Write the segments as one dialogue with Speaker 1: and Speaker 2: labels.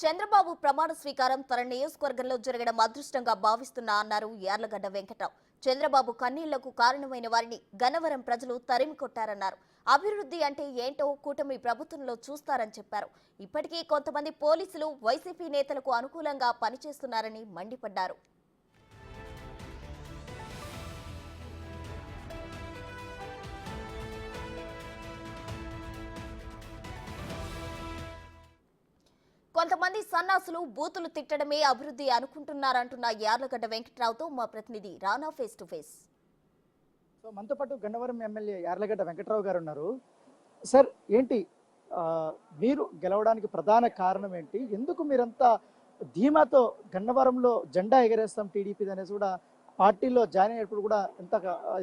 Speaker 1: చంద్రబాబు ప్రమాణ స్వీకారం తన నియోజకవర్గంలో జరగడం అదృష్టంగా భావిస్తున్నా అన్నారు యార్లగడ్డ వెంకటరావు. చంద్రబాబు కన్నీళ్ళకు కారణమైన వారిని గన్నవరం ప్రజలు తరిమి కొట్టారన్నారు. అభివృద్ధి అంటే ఏంటో కూటమి ప్రభుత్వంలో చూస్తారని చెప్పారు. ఇప్పటికీ కొంతమంది పోలీసులు వైసీపీ నేతలకు అనుకూలంగా పనిచేస్తున్నారని మండిపడ్డారు. కొంతమంది సన్నాసులు బూతులు తిట్టడమే అభివృద్ధి అనుకుంటున్నారంటున్న యార్లగడ్డ వెంకట్రావుతో మా ప్రతినిధి Rana face to face
Speaker 2: so మనతో పాటు గన్నవరం ఎమ్మెల్యే యార్లగడ్డ వెంకట్రావు గారు ఉన్నారు. సార్ ఏంటి మీరు గెలవడానికి ప్రధాన కారణం ఏంటి? ఎందుకు మీరంతా ధీమాతో గన్నవరంలో జెండా ఎగరేస్తాం టీడీపీ అనేసి కూడా పార్టీలో జాయిన్ అయినప్పుడు కూడా ఎంత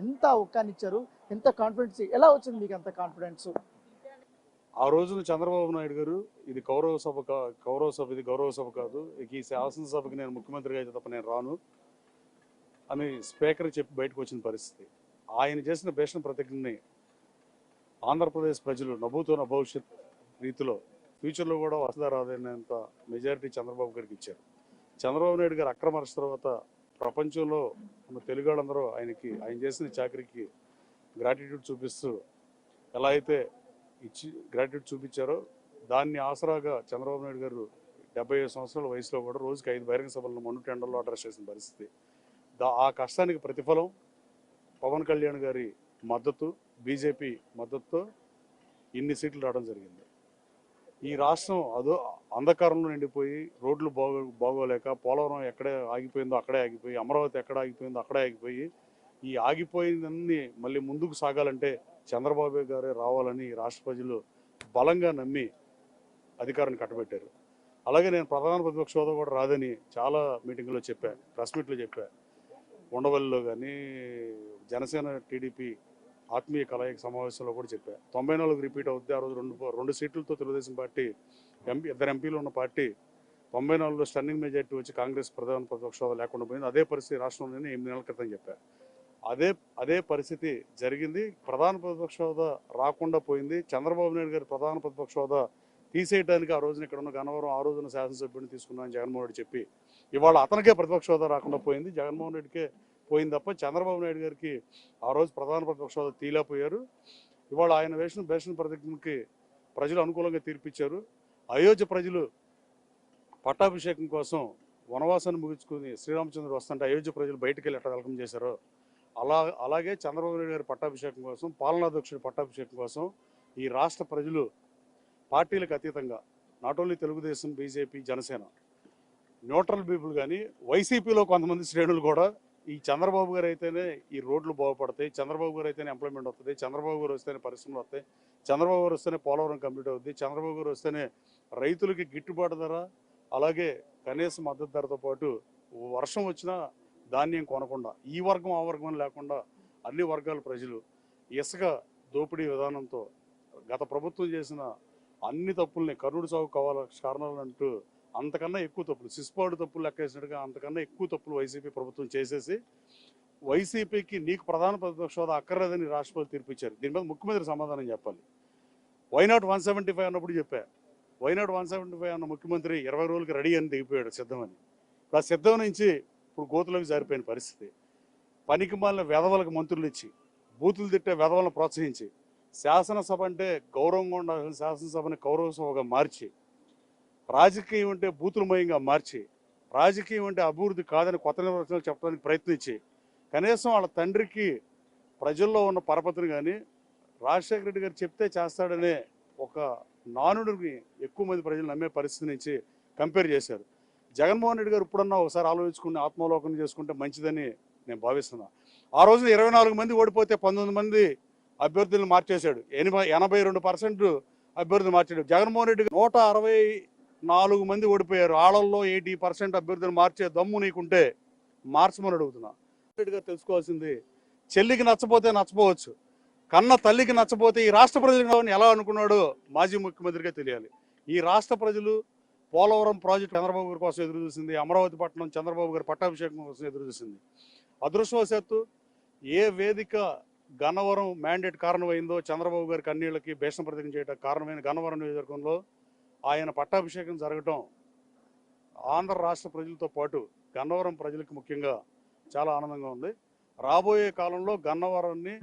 Speaker 2: ఎంత ఒక్కానిచ్చారు ఎంత కాన్ఫిడెన్స్ ఎలా వచ్చింది మీకు అంత కాన్ఫిడెన్స్
Speaker 3: ఆ రోజున చంద్రబాబు నాయుడు గారు ఇది కౌరవ సభ కా- కౌరవ సభ ఇది గౌరవ సభ కాదు ఇక ఈ శాసనసభకి నేను ముఖ్యమంత్రిగా అయితే తప్ప నేను రాను అని స్పీకర్ చెప్పి బయటకు వచ్చిన పరిస్థితి. ఆయన చేసిన భీషణ ప్రతిజ్ఞని ఆంధ్రప్రదేశ్ ప్రజలు నవ్వుతున్న భవిష్యత్ రీతిలో ఫ్యూచర్లో కూడా వస్తుందా రాదనేంత మెజారిటీ చంద్రబాబు గారికి ఇచ్చారు. చంద్రబాబు నాయుడు గారు అక్రమ తర్వాత ప్రపంచంలో ఉన్న తెలుగు ఆయనకి ఆయన చేసిన చాకరీకి గ్రాటిట్యూడ్ చూపిస్తూ ఎలా అయితే ఇచ్చి గ్రాట్యుటీ చూపించారో దాన్ని ఆసరాగా చంద్రబాబు నాయుడు గారు డెబ్బై ఐదు సంవత్సరాల వయసులో కూడా రోజుకి ఐదు బహిరంగ సభలను మన్ను టెండర్లో అడ్రస్ చేసిన పరిస్థితి. దా ఆ కష్టానికి ప్రతిఫలం పవన్ కళ్యాణ్ గారి మద్దతు బీజేపీ మద్దతుతో ఇన్ని సీట్లు రావడం జరిగింది. ఈ రాష్ట్రం అదో అంధకారంలో నిండిపోయి రోడ్లు బాగో బాగోలేక పోలవరం ఎక్కడే ఆగిపోయిందో అక్కడే ఆగిపోయి అమరావతి ఎక్కడ ఆగిపోయిందో అక్కడే ఆగిపోయి ఈ ఆగిపోయిందన్నీ మళ్ళీ ముందుకు సాగాలంటే చంద్రబాబు గారే రావాలని ఈ రాష్ట్ర ప్రజలు బలంగా నమ్మి అధికారాన్ని కట్టబెట్టారు. అలాగే నేను ప్రధాన ప్రతిపక్ష హోదా కూడా రాదని చాలా మీటింగ్లో చెప్పా ప్రెస్ మీట్లో చెప్పా. ఉండవల్లిలో కానీ జనసేన టీడీపీ ఆత్మీయ కలయిక సమావేశంలో కూడా చెప్పా. తొంభై నాలుగు రిపీట్ అవుద్ది ఆ రోజు రెండు రెండు సీట్లతో తెలుగుదేశం పార్టీ ఎంపీ ఇద్దరు ఎంపీలు ఉన్న పార్టీ తొంభై నాలుగులో స్టన్నింగ్ మెజార్టీ వచ్చి కాంగ్రెస్ ప్రధాన ప్రతిపక్ష హోదా లేకుండా పోయింది. అదే పరిస్థితి రాష్ట్రంలోనే ఎనిమిది నెలల క్రితం చెప్పాను అదే అదే పరిస్థితి జరిగింది. ప్రధాన ప్రతిపక్ష హోదా రాకుండా పోయింది. చంద్రబాబు నాయుడు గారి ప్రధాన ప్రతిపక్ష హోదా తీసేయడానికి ఆ రోజున ఇక్కడ ఉన్న గన్నవరం ఆ రోజున శాసనసభ్యుడిని తీసుకున్నాను జగన్మోహన్ రెడ్డి చెప్పి ఇవాళ అతనికే ప్రతిపక్ష హోదా రాకుండా పోయింది. జగన్మోహన్ రెడ్డికే పోయింది తప్ప చంద్రబాబు నాయుడు గారికి ఆ రోజు ప్రధాన ప్రతిపక్ష హోదా తీలేపోయారు ఇవాళ ఆయన వేసిన భేషణ ప్రతిజ్ఞకి ప్రజలు అనుకూలంగా తీర్పిచ్చారు. అయోధ్య ప్రజలు పట్టాభిషేకం కోసం వనవాసాన్ని ముగించుకుని శ్రీరామచంద్రుడు వస్తుంటే అయోధ్య ప్రజలు బయటికి వెళ్ళి ఎట్లా వెల్కమ్ చేశారో అలా అలాగే చంద్రబాబు నాయుడు గారి పట్టాభిషేకం కోసం పాలనాధ్యక్షుడి పట్టాభిషేకం కోసం ఈ రాష్ట్ర ప్రజలు పార్టీలకు అతీతంగా not only Telugu Desam BJP Janasena neutral people కానీ వైసీపీలో కొంతమంది శ్రేణులు కూడా ఈ చంద్రబాబు గారు అయితేనే ఈ రోడ్లు బాగుపడతాయి చంద్రబాబు గారు అయితేనే ఎంప్లాయ్మెంట్ వస్తుంది చంద్రబాబు గారు వస్తేనే పరిశ్రమలు వస్తాయి చంద్రబాబు గారు వస్తేనే పోలవరం కంప్లీట్ అవుతుంది చంద్రబాబు గారు వస్తేనే రైతులకి గిట్టుబాటు ధర అలాగే కనీస మద్దతు ధరతో పాటు వర్షం వచ్చినా ధాన్యం కొనకుండా ఈ వర్గం ఆ వర్గం లేకుండా అన్ని వర్గాల ప్రజలు ఇసుక దోపిడీ విధానంతో గత ప్రభుత్వం చేసిన అన్ని తప్పుల్ని కరుడు సాగు కావాల కారణాలు అంటూ అంతకన్నా ఎక్కువ తప్పులు సిస్పాడు తప్పులు లెక్కేసినట్టుగా అంతకన్నా ఎక్కువ తప్పులు వైసీపీ ప్రభుత్వం చేసేసి వైసీపీకి నీకు ప్రధాన ప్రతిపక్ష హోదా అక్కర్లేదని రాష్ట్రపతి తీర్పిచ్చారు. దీని మీద ముఖ్యమంత్రి సమాధానం చెప్పాలి. వైనాట్ వన్ సెవెంటీ ఫైవ్ అన్నప్పుడు చెప్పా. వైనాట్ వన్ సెవెంటీ ఫైవ్ అన్న ముఖ్యమంత్రి ఇరవై రోజులకి రెడీ అని దిగిపోయాడు సిద్ధమని. ఇప్పుడు ఆ సిద్ధం నుంచి ఇప్పుడు గోతులోకి జారిపోయిన పరిస్థితి. పనికి మాలిన వెధవలకు మంత్రులు ఇచ్చి బూతులు తిట్టే వెధవలను ప్రోత్సహించి శాసనసభ అంటే గౌరవంగా ఉండాల్సిన శాసనసభని గౌరవ సభగా మార్చి రాజకీయం అంటే బూతులమయంగా మార్చి రాజకీయం అంటే అభివృద్ధి కాదని కొత్త నిర్వచనాలు చెప్పడానికి ప్రయత్నించి కనీసం వాళ్ళ తండ్రికి ప్రజల్లో ఉన్న పరపతిని కానీ రాజశేఖర రెడ్డి గారు చెప్తే చేస్తాడనే ఒక నానుడిని ఎక్కువ మంది ప్రజలు నమ్మే పరిస్థితి నుంచి కంపేర్ చేశారు. జగన్మోహన్ రెడ్డి గారు ఇప్పుడన్నా ఒకసారి ఆలోచించుకుని ఆత్మలోకనం చేసుకుంటే మంచిదని నేను భావిస్తున్నా. ఆ రోజున ఇరవై నాలుగు మంది ఓడిపోతే పంతొమ్మిది మంది అభ్యర్థులను మార్చేశాడు. ఎనభై ఎనభై రెండు పర్సెంట్ అభ్యర్థులు మార్చాడు. జగన్మోహన్ రెడ్డి నూట అరవై నాలుగు మంది ఓడిపోయారు. ఆళ్ళల్లో ఎయిటీ పర్సెంట్ అభ్యర్థులు మార్చే దమ్ము నీకుంటే మార్చమని అడుగుతున్నా. రెడ్డి గారు తెలుసుకోవాల్సింది చెల్లికి నచ్చపోతే నచ్చపోవచ్చు కన్న తల్లికి నచ్చపోతే ఈ రాష్ట్ర ప్రజలు ఎలా అనుకున్నాడో మాజీ ముఖ్యమంత్రిగా తెలియాలి. ఈ రాష్ట్ర ప్రజలు పోలవరం ప్రాజెక్టు చంద్రబాబు గారి కోసం ఎదురు చూసింది అమరావతి పట్టణం చంద్రబాబు గారి పట్టాభిషేకం కోసం ఎదురు చూసింది. అదృష్టవశాత్తు ఏ వేదిక గన్నవరం మ్యాండేట్ కారణమైందో చంద్రబాబు గారి కన్నీళ్ళకి భీషణ ప్రతిజ్ఞ చేయడానికి కారణమైన గన్నవరం నియోజకవర్గంలో ఆయన పట్టాభిషేకం జరగటం ఆంధ్ర రాష్ట్ర ప్రజలతో పాటు గన్నవరం ప్రజలకు ముఖ్యంగా చాలా ఆనందంగా ఉంది. రాబోయే కాలంలో గన్నవరాన్ని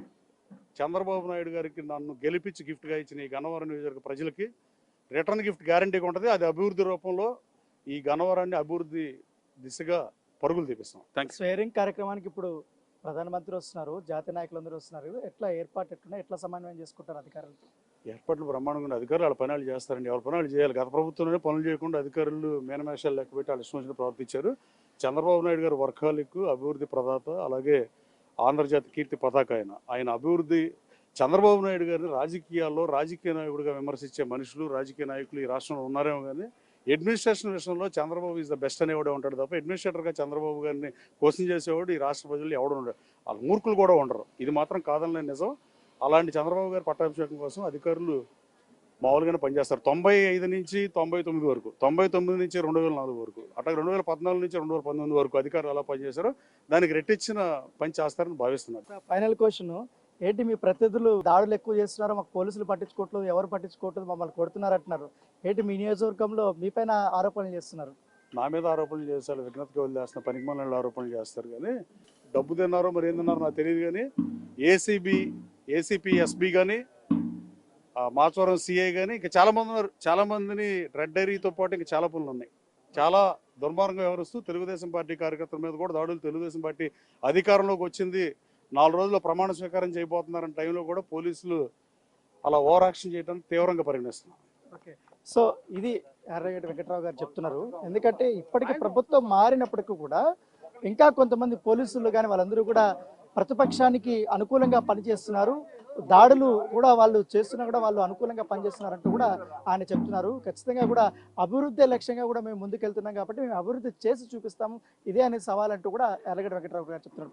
Speaker 3: చంద్రబాబు నాయుడు గారికి నన్ను గెలిపించి గిఫ్ట్గా ఇచ్చిన ఈ గన్నవరం నియోజకవర్గ ప్రజలకి రిటర్న్ గిఫ్ట్ గ్యారంటీగా ఉంటుంది. అది అభివృద్ధి రూపంలో ఈ గన్నవరాన్ని అభివృద్ధి దిశగా పరుగులు తీపిస్తాం. థ్యాంక్స్
Speaker 2: స్వేరింగ్ కార్యక్రమానికి ఇప్పుడు ప్రధానమంత్రి వస్తున్నారు జాతీయ నాయకులందరూ వస్తున్నారు. ఎట్లా ఏర్పాటు ఎట్లున్నాయి ఎట్లా సమన్వయం చేసుకుంటారు అధికారులు
Speaker 3: ఏర్పాట్లు బ్రహ్మాండంగా అధికారులు వాళ్ళ పనులు చేస్తారండి. ఎవరి పనులు చేయాలి. గత ప్రభుత్వంలోనే పనులు చేయకుండా అధికారులు మేనమేషాలు లెక్క పెట్టి వాళ్ళు ఇష్టం వచ్చినట్టు ప్రవర్తించారు. చంద్రబాబు నాయుడు గారు వర్కాలిక్ అభివృద్ధి ప్రదాత అలాగే ఆంధ్రజాతి కీర్తి పతాక ఆయన. ఆయన అభివృద్ధి చంద్రబాబు నాయుడు గారిని రాజకీయాల్లో రాజకీయ నాయకుడిగా విమర్శించే మనుషులు రాజకీయ నాయకులు ఈ రాష్ట్రంలో ఉన్నారేమో కానీ అడ్మినిస్ట్రేషన్ విషయంలో చంద్రబాబు ఈజ్ ద బెస్ట్ అనేవాడే ఉంటాడు తప్ప అడ్మినిస్ట్రేటర్గా చంద్రబాబు గారిని క్వశ్చన్ చేసేవాడు ఈ రాష్ట్ర ప్రజలు ఎవడు ఉండడు మూర్ఖులు కూడా ఉండరు. ఇది మాత్రం కాదని నిజం. అలాంటి చంద్రబాబు గారి పట్టాభిషేకం కోసం అధికారులు మామూలుగానే పనిచేస్తారు. తొంభై ఐదు నుంచి తొంభై తొమ్మిది వరకు తొంభై తొమ్మిది నుంచి రెండు వేల నాలుగు వరకు అట్లా రెండు వేల పద్నాలుగు నుంచి రెండు వేల పంతొమ్మిది వరకు అధికారులు ఎలా పనిచేశారో దానికి రెట్టించిన పని చేస్తారని భావిస్తున్నారు.
Speaker 2: ఫైనల్ క్వశ్చన్ ఏంటి మీ ప్రతినిధులు దాడులు ఎక్కువ చేస్తున్నారు మాకు పోలీసులు పట్టించుకోవట్లేదు ఎవరు పట్టించుకోవట్లేదు మమ్మల్ని కొడుతున్నారు అంటున్నారు. ఏంటి మీ నియోజకవర్గంలో మీ పైన ఆరోపణలు చేస్తున్నారు?
Speaker 3: నా మీద ఆరోపణలు చేస్తారు విఘ్నతకి వదిలేస్తున్న పనికి మనల్ని ఆరోపణలు చేస్తారు కానీ డబ్బు తిన్నారో మరి ఏం తిన్నారో నాకు తెలియదు కానీ ఏసీబీ ఏసీపీ ఎస్బీ కానీ మాచవరం సిఐ కానీ ఇంకా చాలా మంది ఉన్నారు. చాలా మందిని రెడ్ డైరీతో పాటు ఇంకా చాలా పనులు ఉన్నాయి. చాలా దుర్మార్గంగా వ్యవహరిస్తూ తెలుగుదేశం పార్టీ కార్యకర్తల మీద కూడా దాడులు తెలుగుదేశం పార్టీ అధికారంలోకి వచ్చింది. నాలుగు రోజుల్లో ప్రమాణ స్వీకారం చేయబోతున్నారన్న టైంలో కూడా పోలీసులు అలా ఓవర్ యాక్షన్ చేయడానికి తీవ్రంగా పరిగణిస్తున్నారు.
Speaker 2: సో ఇది ఎర్రగడ్డ వెంకట్రావు గారు చెప్తున్నారు. ఎందుకంటే ఇప్పటికి ప్రభుత్వం మారినప్పటికీ కూడా ఇంకా కొంతమంది పోలీసులు కానీ వాళ్ళందరూ కూడా ప్రతిపక్షానికి అనుకూలంగా పనిచేస్తున్నారు. దాడులు కూడా వాళ్ళు చేస్తున్నా కూడా వాళ్ళు అనుకూలంగా పనిచేస్తున్నారంటూ కూడా ఆయన చెప్తున్నారు. ఖచ్చితంగా కూడా అభివృద్ధి లక్ష్యంగా కూడా మేము ముందుకెళ్తున్నాం కాబట్టి మేము అభివృద్ధి చేసి చూపిస్తాము. ఇదే అనే సవాల్ అంటూ కూడా ఎర్రగడ్డ వెంకట్రావు గారు చెప్తున్నారు.